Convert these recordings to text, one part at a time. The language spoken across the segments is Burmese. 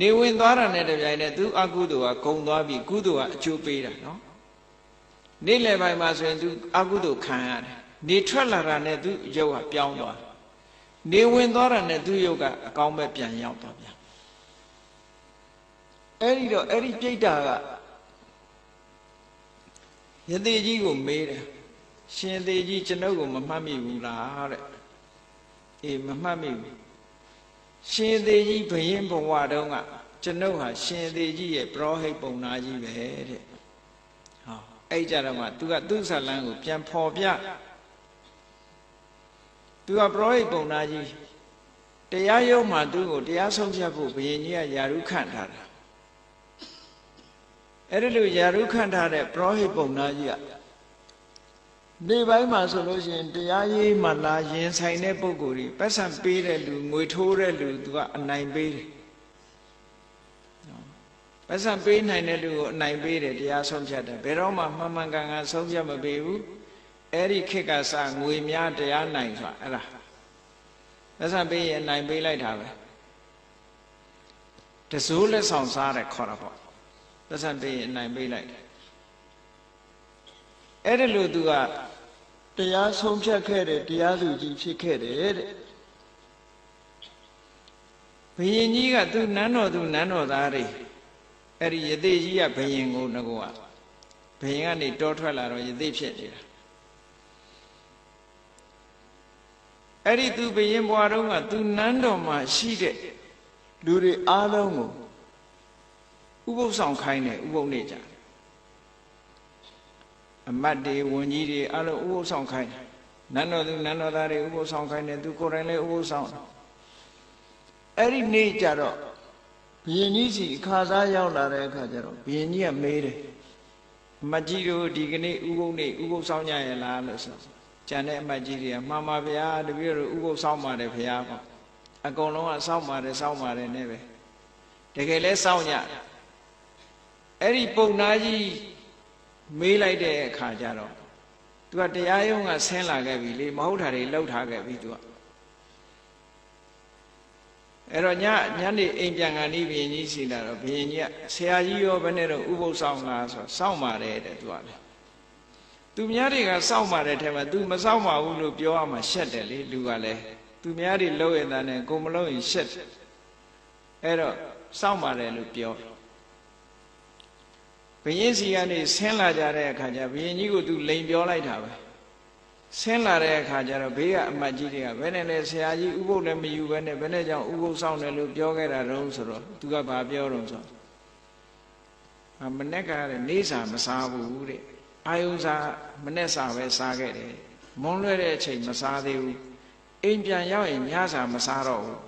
နေဝင်သွားတာနဲ့တပြိုင်နက်သူအကုသိုလ်ကဂုံသွားပြီကုသိုလ်ကအကျိုးပေးတာနော်နေ့လယ်ပိုင်းမှာဆိုရင်သူအကုသိုလ်ခံရတယ်နေထွက်လာတာနဲ့သူရုပ်ကပြောင်းသွားနေဝင်သွားတာနဲ့သူရုပ်ကအကောင်းပဲပြန်ရောက်သွားပြန်အဲ့ဒီတော့အဲ့ဒီပြိတ္တာကယတိကြီးကိုမေးတယ်ရှင်သေးကြီးကျွန်ုပ်ကိုမမှတ်မိဘူးလားတဲ့အေးမမှတ်မိဘူး ရှင်သေးကြီးဘယင်းဘဝတုန်းကကျွန်ုပ်ဟာရှင်သေးကြီးရဲ့ပရောဟိတ်ပုံနာကြီးပဲတဲ့ဟောအဲ့ကြတော့မှ तू ကသူ့ဇလန်းကိုပြန်ဖော်ပြ तू ကပရောဟိတ်ပုံနာကြီးတရားရုံးမှာသူ့ကိုတရားဆုံးဖြတ်ဖို့ဘယင်းကြီးကယာရုခန့်ထားတာအဲ့ဒီလိုယာရုခန့်ထားတဲ့ပရောဟိတ်ပုံနာကြီးက နေပိုင်းမှာဆိုလို့ရှိရင်တရားရေးမှလာရင်ဆိုင်တဲ့ပုံကိုယ်ကြီးပတ်စံပေးတဲ့လူငွေထိုးတဲ့လူသူကအနိုင်ပေးတယ်ပတ်စံပေးနိုင်တဲ့လူကိုအနိုင်ပေးတယ်တရားဆုံးဖြတ်တယ်ဘယ်တော့မှမှန်မှန်ကန်ကန်ဆုံးဖြတ်မပေးဘူးအဲ့ဒီခေတ်ကစငွေများတရားနိုင်ဆိုတာအဲ့ဒါပတ်စံပေးရင်အနိုင်ပေးလိုက်တာပဲတစိုးလက်ဆောင်စားတယ်ခေါ်တာပေါ့ပတ်စံပေးရင်အနိုင်ပေးလိုက်တယ် အဲ့ဒီလိုသူကတရားဆုံးဖြတ်ခဲ့တဲ့တရားသူကြီးဖြစ်ခဲ့တယ်တဲ့ဘယင်ကြီးကသူနန်းတော်သူနန်းတော်သားတွေအဲ့ဒီယသိကြီးကဘယင်ကိုငကောကဘယင်ကနေတောထွက်လာတော့ယသိဖြစ်နေတာအဲ့ဒီသူဘယင်ဘွားတော်ကသူနန်းတော်မှာရှိတဲ့လူတွေအားလုံးကိုဥပုသ်ဆောင်ခိုင်းတယ်ဥပုသ်နေကြတယ် အမတ်တွေဝန်ကြီးတွေအလုံးဥပုသ်ဆောင်ခိုင်းတယ်နန်းတော်သူနန်းတော်သားတွေဥပုသ်ဆောင်ခိုင်းတယ်သူကိုယ်တိုင်လည်းဥပုသ်ဆောင်တယ်အဲ့ဒီနေ့ကျတော့ဘုရင်ကြီးစီခါစားရောက်လာတဲ့အခါကျတော့ဘုရင်ကြီးကမေးတယ်အမတ်ကြီးတို့ဒီကနေ့ဥပုသ်နေ့ဥပုသ်ဆောင်ကြရလားလို့ဆိုကျန်တဲ့အမတ်ကြီးတွေကမှန်ပါဗျာတပည့်တို့ဥပုသ်ဆောင်ပါတယ်ဗျာပေါ့အကုန်လုံးကစောင့်ပါတယ်စောင့်ပါတယ်နဲ့ပဲတကယ်လဲစောင့်ကြအဲ့ဒီပုံနာကြီး မေးလိုက်တဲ့အခါကျတော့သူကတရားရုံးကဆင်းလာခဲ့ပြီလေမဟုတ်တာတွေလှုပ်ထားခဲ့ပြီသူကအဲ့တော့ညညနေအိမ်ပြန်ကန်ဒီဘုရင်ကြီးစီလာတော့ဘုရင်ကြီးကဆရာကြီးရောဘယ်နဲ့တော့ဥပုသ်ဆောင်လားဆိုတော့စောင့်ပါတယ်တဲ့သူကလေသူများတွေကစောင့်ပါတယ်ထဲမှာ तू မစောင့်ပါဘူးလို့ပြောရမှာရှက်တယ်လေလူကလည်းသူများတွေလှုပ်ရတဲ့နဲ့ကိုမလှုပ်ရင်ရှက်တယ်အဲ့တော့စောင့်ပါတယ်လို့ပြောတယ် ဘယင်းစီကနေဆင်းလာကြတဲ့အခါကျဘယင်းကြီးကိုသူလိန်ပြောလိုက်တာပဲဆင်းလာတဲ့အခါကျတော့ဘေးကအမတ်ကြီးတွေကဘယ်နဲ့လဲဆရာကြီးဥပုပ်လည်းမယူဘဲနဲ့ဘယ်နဲ့ကြောင့်ဥပုပ်ဆောင်တယ်လို့ပြောခဲ့တာတုံးဆိုတော့သူကဘာပြောတော့ဆိုအမနဲ့ကတဲ့နေစာမစားဘူးတဲ့အာယုစာမနဲ့စာပဲစားခဲ့တယ်မွန်းလွဲတဲ့အချိန်မစားသေးဘူးအိမ်ပြန်ရောက်ရင်ညစာမစားတော့ဘူး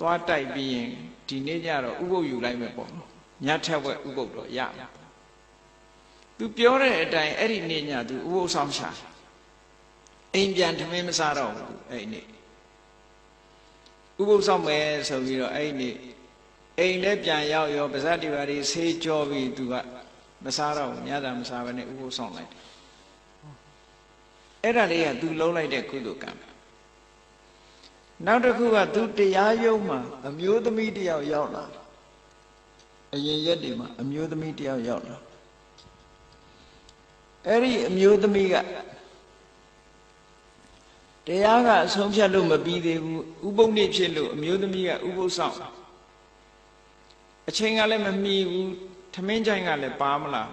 သွားတိုက်ပြီးရင်ဒီနေ့ကျတော့ဥပုပ်ယူလိုက်မယ်ပေါ့ ညထက်ဝက်ဥပုပ်တော့ရမှာသူပြောတဲ့အတိုင်းအဲ့ဒီနေ့ညသူဥပုပ်ဆောင်ရှာအိမ်ပြန်ထမင်းမစားတော့ဘူးအဲ့ဒီနေ့ဥပုပ်ဆောင်မယ်ဆိုပြီးတော့အဲ့ဒီနေ့အိမ်လည်းပြန်ရောက်ရောပါဇတ်တိပါရီဆေးကြောပြီးသူကမစားတော့ဘူးညတာမစားဘဲနဲ့ဥပုပ်ဆောင်လိုက်တယ်အဲ့ဒါလေးကသူလုံးလိုက်တဲ့ကုသိုလ်ကံနောက်တစ်ခုကသူတရားယုံမှာအမျိုးသမီးတယောက်ရောက်လာတယ် အရင်ရက်တွေမှာအမျိုးသမီးတယောက်ရောက်လာအဲ့ဒီအမျိုးသမီးကတရားကအဆုံးဖြတ်လို့မပြီးသေးဘူးဥပုပ်နေ့ဖြစ်လို့အမျိုးသမီးကဥပုပ်ဆောင်အချိန်ကလည်းမမီဘူးထမင်းချိုင်ကလည်းပါမလား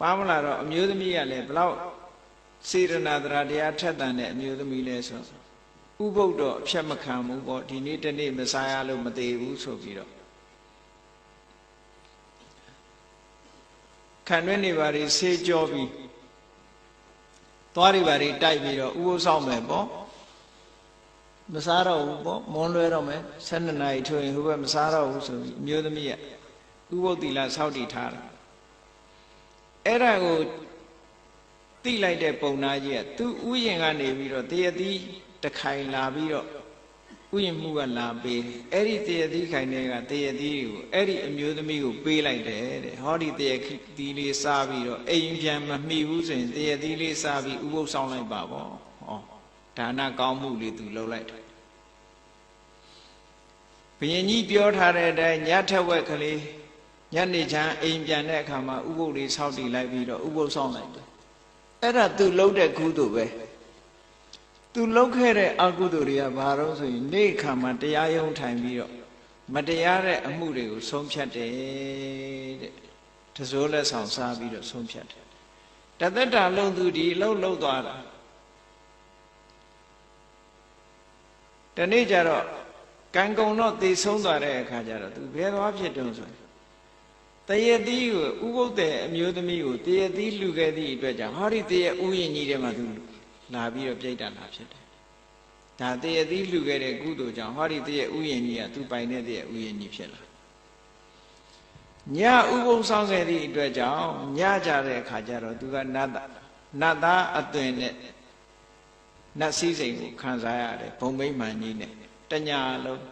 ပါမလားတော့အမျိုးသမီးကလည်းဘလောက်စေရနာတရာတရားထက်တန်တဲ့အမျိုးသမီးလဲဆိုဥပုပ်တော့အဖြတ်မခံဘူးပေါ့ဒီနေ့တနေ့မစားရလို့မသေးဘူးဆိုပြီးတော့ ခံတွင်းနေပါလေဆေးကြောပြီးသွားတွေပါလေတိုက်ပြီးတော့ဥပုသ်ဆောင်မယ်ပေါ့မစားတော့ဘူးပေါ့မွန်းလွဲတော့မယ်12နာရီထိုးရင်ဟိုဘက်မစားတော့ဘူးဆိုပြီးအမျိုးသမီးကဥပုသ်တိလစောက်တည်ထားတာအဲ့ဒါကိုတိလိုက်တဲ့ပုံနာကြီးကသူဥယျင်ကနေပြီးတော့တရတိတခိုင်လာပြီးတော့ ဥယျင်မှုကလာပေးတယ်အဲ့ဒီတရတိခိုင်တွေကတရတိကိုအဲ့ဒီအမျိုးသမီးကိုပေးလိုက်တယ်တဲ့ဟောဒီတရတိလေးစားပြီးတော့အိမ်ပြန်မမိဘူးဆိုရင်တရတိလေးစားပြီးဥပုသ်ဆောင်လိုက်ပါဗောဟောဒါနကောင်းမှုလေးသူလုပ်လိုက်တယ်ဘုရင်ကြီးပြောထားတဲ့အတိုင်းညထက်ဝက်ကလေးညနေချမ်းအိမ်ပြန်တဲ့အခါမှာဥပုပ်လေးဆောက်တည်လိုက်ပြီးတော့ဥပုပ်ဆောက်လိုက်တယ်အဲ့ဒါသူလှုပ်တဲ့ကုသိုလ်ပဲ သူလှုပ်ခဲ့တဲ့အကုသိုလ်တွေကဘာလို့ဆိုရင်နေ့ခါမှာတရားယုံထိုင်ပြီးတော့မတရားတဲ့အမှုတွေကိုဆုံးဖြတ်တယ်တဲ့တစိုးလက်ဆောင်စားပြီးတော့ဆုံးဖြတ်တယ်တသက်တာလုံးသူဒီလှုပ်လှုပ်သွားတာတနေ့ကျတော့ကံကုံတော့သေဆုံးသွားတဲ့အခါကျတော့သူဘယ်သွားဖြစ်တုံးဆိုရင်တရတိကိုဥပုပ်တဲ့အမျိုးသမီးကိုတရတိလှူခဲ့သည့်အတွက်ကြောင့်ဟောဒီတရဥယျင်ကြီးထဲမှာသူ လာပြီးတော့ပြိတ္တာလာဖြစ်တယ်။ဒါတရတိလှူခဲ့တဲ့ကုသိုလ်ကြောင့်ဟောဒီတရဥယျင်ကြီးကသူပိုင်တဲ့တရဥယျင်ကြီးဖြစ်လာ။ညဥပုပ်ဆောင်ခဲ့သည့်အတွက်ကြောင့်ညကြတဲ့အခါကျတော့သူကနတ်နတ်သားအသွင်နဲ့နတ်စည်းစိမ်ကိုခံစားရတယ်ဘုံမိမ့်မှန်ကြီးနဲ့တညာလုံး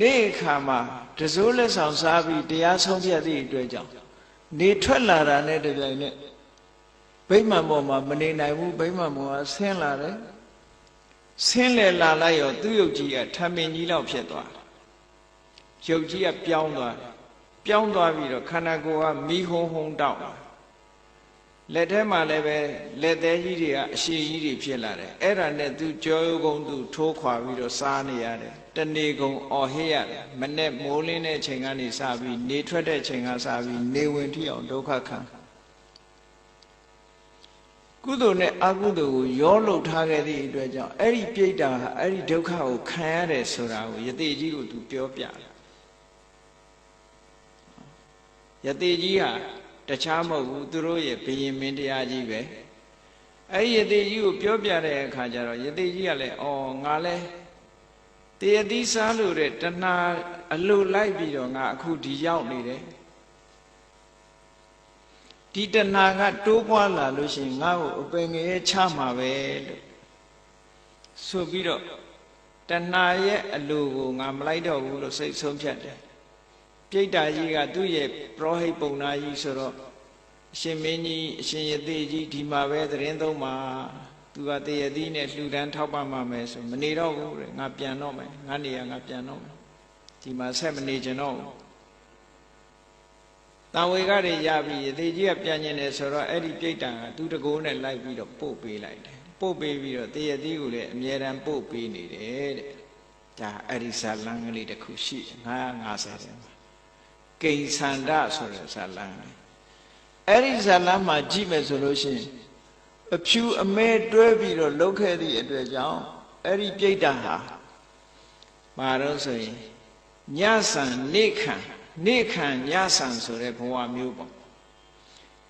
နေ့အခါမှာတစိုးလက်ဆောင်စားပြီးတရားဆုံးဖြတ်သည့်အတွက်ကြောင့်နေထွက်လာတာနဲ့တပြိုင်နက် ဗိမာန်ပေါ်မှာမနေနိုင်ဘူးဗိမာန်ပေါ်ကဆင်းလာတယ်ဆင်းလေလာလိုက်ရောသူ့ရုပ်ကြီးကထမင်းကြီးလောက်ဖြစ်သွားတယ်ရုပ်ကြီးကပြောင်းသွားတယ်ပြောင်းသွားပြီးတော့ခန္ဓာကိုယ်ကမီးဟုံးဟုံးတောက်လာလက်ထဲမှာလည်းပဲလက်သေးကြီးတွေကအရှည်ကြီးတွေဖြစ်လာတယ်အဲ့ဒါနဲ့သူကြောရုပ်ကုန်းသူထိုးခွာပြီးတော့စားနေရတယ်တနေကုန်အော်ဟစ်ရတယ်မနဲ့မိုးလင်းတဲ့ချိန်ကနေစပြီးနေထွက်တဲ့ချိန်ကစပြီးနေဝင်ထိအောင်ဒုက္ခခံ ကုသိုလ်နဲ့အကုသိုလ်ကိုရောလှုပ်ထားခဲ့သည့်အတွက်ကြောင့်အဲ့ဒီပြိတ္တာဟာအဲ့ဒီဒုက္ခကိုခံရတယ်ဆိုတာကိုယတိကြီးကိုသူပြောပြတယ်ယတိကြီးဟာတခြားမဟုတ်ဘူးသူတို့ရဲ့ဘယင်မင်းတရားကြီးပဲအဲ့ဒီယတိကြီးကိုပြောပြတဲ့အခါကျတော့ယတိကြီးကလည်းအော်ငါလဲတရတိစားလို့တဲ့တဏှာအလိုလိုက်ပြီးတော့ငါအခုဒီရောက်နေတယ် ဒီတဏှာကတိုးပွားလာလို့ရှိရင်ငါ့ကိုအပင်ငယ်ချမှာပဲလို့ဆိုပြီးတော့တဏှာရဲ့အလိုကိုငါမလိုက်တော့ဘူးလို့စိတ်ဆုံးဖြတ်တယ်ပြိတ္တာကြီးကသူ့ရဲ့ပရောဟိတ်ပုံနာကြီးဆိုတော့အရှင်မင်းကြီးအရှင်ယသိကြီးဒီမှာပဲသတင်းသုံးမှာသူကတရတိနဲ့လှူဒန်းထောက်ပံ့မှာမယ်ဆိုမနေတော့ဘူးတဲ့ငါပြန်တော့မယ်ငါနေရငါပြန်တော့မယ်ဒီမှာဆက်မနေကြတော့ဘူး တန်ဝေကတွေရပြီယသိကြီးကပြန်ကျင်တယ်ဆိုတော့အဲ့ဒီပြိတ္တာကသူတကိုးနဲ့လိုက်ပြီးတော့ပို့ပေးလိုက်တယ်ပို့ပေးပြီးတော့တရတိကိုလည်းအမြဲတမ်းပို့ပေးနေတယ်တဲ့ဒါအဲ့ဒီဇာလန်းကလေးတစ်ခုရှိတယ်950တဲ့မှာကိဉ္စန္ဒဆိုတဲ့ဇာလန်းအဲ့ဒီဇာလန်းမှာကြည့်မယ်ဆိုလို့ရှိရင်အဖြူအမဲတွဲပြီးတော့လှုပ်ခဲ့သည့်အတွက်ကြောင့်အဲ့ဒီပြိတ္တာဟာမာတော့ဆိုရင်ညဆန်နေခံ နေခံညဆန်ဆိုတဲ့ဘဝမျိုးပေါ့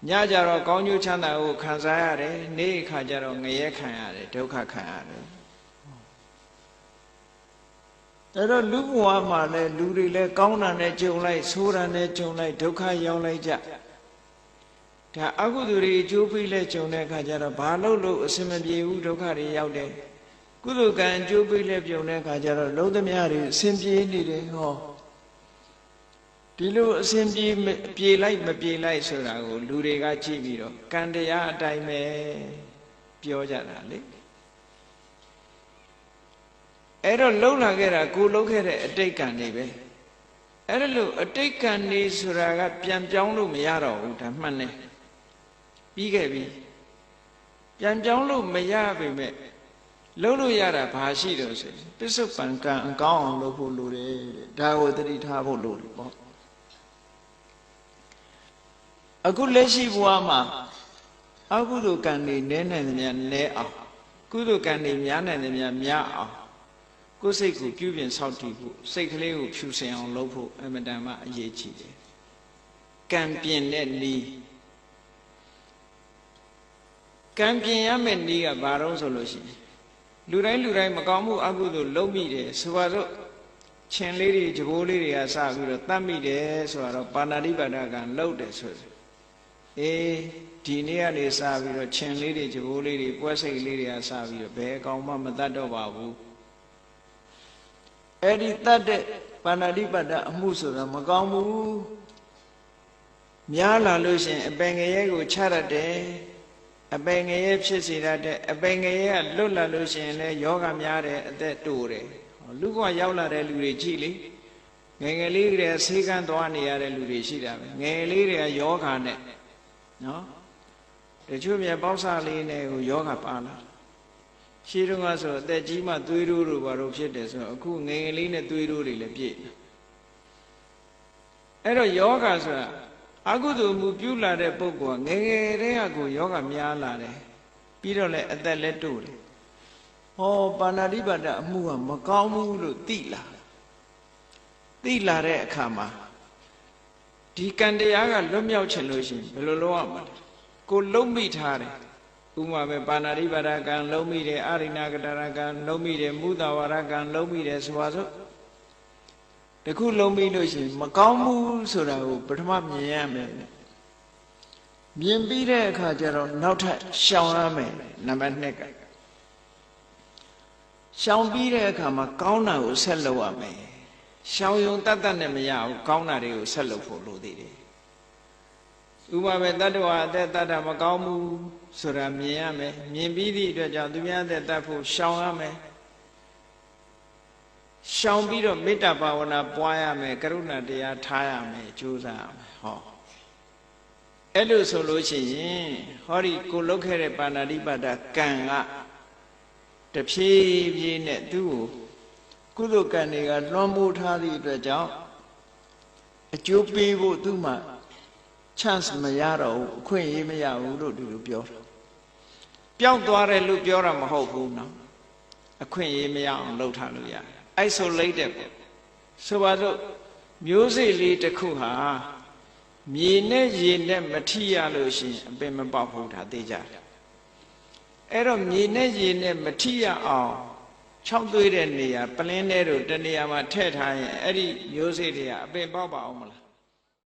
ညကြတော့ကောင်းကျိုးချမ်းသာကိုခံစားရတယ်နေခါကျတော့ငရဲခံရတယ်ဒုက္ခခံရတယ်အဲ့တော့လူဘဝမှာလည်းလူတွေလည်းကောင်းတာနဲ့ကြုံလိုက်ဆိုးတာနဲ့ကြုံလိုက်ဒုက္ခရောက်လိုက်ကြဒါအကုသိုလ်တွေအကျိုးပေးလဲကြုံတဲ့အခါကျတော့ဘာလို့လို့အစင်မပြေဘူးဒုက္ခတွေရောက်တယ်ကုသိုလ်ကံအကျိုးပေးလဲပြုံတဲ့အခါကျတော့လုံးသမျှတွေအစင်ပြေနေတယ်ဟော ဒီလိုအစင်ပြေပြေလိုက်မပြေလိုက်ဆိုတာကိုလူတွေကကြည့်ပြီးတော့ကံတရားအတိုင်းပဲပြောကြတာလေအဲ့တော့လှုပ်လာခဲ့တာကိုလှုပ်ခဲ့တဲ့အတိတ်ကံတွေပဲအဲ့ဒါလို့အတိတ်ကံတွေဆိုတာကပြန်ပြောင်းလို့မရတော့ဘူးဒါမှန်တယ်ပြီးခဲ့ပြီပြန်ပြောင်းလို့မရပေမဲ့လှုပ်လို့ရတာဘာရှိတော့ဆိုရင်ပစ္စုပန်ကံအကောင်းအောင်လုပ်ဖို့လိုတယ်တဲ့ဒါကိုသတိထားဖို့လိုတယ်ပေါ့ အခုလက်ရှိဘဝမှာအကုသိုလ်ကံတွေနည်းနိုင်သမျှနည်းအောင်ကုသိုလ်ကံတွေများနိုင်သမျှများအောင်ကိုယ်စိတ်ကိုပြုပြင်ဆောက်တည်ဖို့စိတ်ကလေးကိုဖြူစင်အောင်လုပ်ဖို့အမတန်မှအရေးကြီးတယ်ကံပြင်တဲ့နီးကံပြင်ရမယ့်နီးကဘာတော့ဆိုလို့ရှိရင်လူတိုင်းလူတိုင်းမကောင်းမှုအကုသိုလ်လုပ်မိတယ်ဆိုပါတော့ချင်းလေးတွေကြိုးလေးတွေကစပြီးတော့တတ်မိတယ်ဆိုတော့ပါဏာတိပါဒကံလှုပ်တယ်ဆို အေးဒီနေ့ကနေစပြီးတော့ချင်းလေးတွေကြိုးလေးတွေပွဲစိတ်လေးတွေကစပြီးတော့ဘယ်အကောင်မှမတတ်တော့ပါဘူးအဲ့ဒီတတ်တဲ့ပါဏာတိပါဒအမှုဆိုတာမကောင်းဘူးများလာလို့ရှိရင်အပင်ငရဲကိုချရတဲ့အပင်ငရဲဖြစ်စေတတ်တဲ့အပင်ငရဲကလွတ်လာလို့ရှိရင်လည်းယောဂများတယ်အသက်တိုးတယ်ဟောလူကရောက်လာတဲ့လူတွေကြည့်လေငယ်ငယ်လေးတွေကဆေးကန်းသွားနေရတဲ့လူတွေရှိတာပဲငယ်ငယ်လေးတွေကယောဂာနဲ့ နော်တချို့မြတ်ပေါက်စာလေးနဲ့ကိုယောဂပါလာရှိတော့ကဆိုအသက်ကြီးမှသွေးတိုးတို့ဘာလို့ဖြစ်တယ်ဆိုတော့အခုငယ်ငယ်လေးနဲ့သွေးတိုးတွေလည်းပြည့်နေအဲ့တော့ယောဂဆိုတာအကုသိုလ်မှုပြုလာတဲ့ပုဂ္ဂိုလ်ကငယ်ငယ်တည်းကကိုယောဂများလာတယ်ပြီးတော့လည်းအသက်လည်းတိုးတယ်ဟောပါဏာတိပါဒအမှုကမကောင်းဘူးလို့သိလာသိလာတဲ့အခါမှာ ဒီကံတရားကလွတ်မြောက်ချင်လို့ရှိရင်ဘယ်လိုလုပ်ရမလဲကိုလုံးမိထားတယ်ဥမာပဲပါဏာတိပါဒကံလုံးမိတယ်အာရိဏကတရကံလုံးမိတယ်မုဒ္ဒဝရကံလုံးမိတယ်ဆိုပါစို့တခုလုံးမိလို့ရှိရင်မကောင်းဘူးဆိုတာကိုပထမမြင်ရမယ်မြင်ပြီးတဲ့အခါကျတော့နောက်ထပ်ရှောင်ရမယ်နံပါတ်2ကရှောင်ပြီးတဲ့အခါမှာကောင်းတာကိုဆက်လုပ်ရမယ် ရှောင်ယုံတတ်တတ်နဲ့မရဘူးကောင်းတာတွေကိုဆက်လုပ်ဖို့လိုသေးတယ်ဥပမာတတ္တဝါအသက်တတ်တာမကောင်းဘူးဆိုတာမြင်ရမယ်မြင်ပြီးသည့်အတွက်ကြောင့်သူများအသက်တတ်ဖို့ရှောင်ရမယ်ရှောင်ပြီးတော့မေတ္တာဘာဝနာပွားရမယ်ကရုဏာတရားထားရမယ်ကြိုးစားရမယ်ဟောအဲ့လိုဆိုလို့ရှိရင်ဟောဒီကိုလုတ်ခဲ့တဲ့ပါဏာတိပါဒကံကတဖြည်းဖြည်းနဲ့သူ့ကို ကုသိုလ်ကံတွေကလွှမ်းမိုးထားသည့်အတွက်ကြောင့်အကျိုးပေးဖို့သူ့မှာ chance မရတော့ဘူးအခွင့်အရေးမရဘူးလို့သူတို့ပြောတာပျောက်သွားတယ်လို့ပြောတာမဟုတ်ဘူးနော်အခွင့်အရေးမရအောင်လုပ်ထားလို့ရတယ် isolated ပေါ့ဆိုပါစို့မျိုးစေ့လေးတစ်ခုဟာမြေနဲ့ရေနဲ့မထိရလို့ရှိရင်အပင်မပေါက်ဘူးဒါသိကြတယ်အဲ့တော့မြေနဲ့ရေနဲ့မထိရအောင် ခြောက်သွေးတဲ့နေရာပလင်းထဲတို့တနေရာမှာထည့်ထားရင်အဲ့ဒီမျိုးစေ့တွေကအပင်ပေါက်ပါအောင်မလား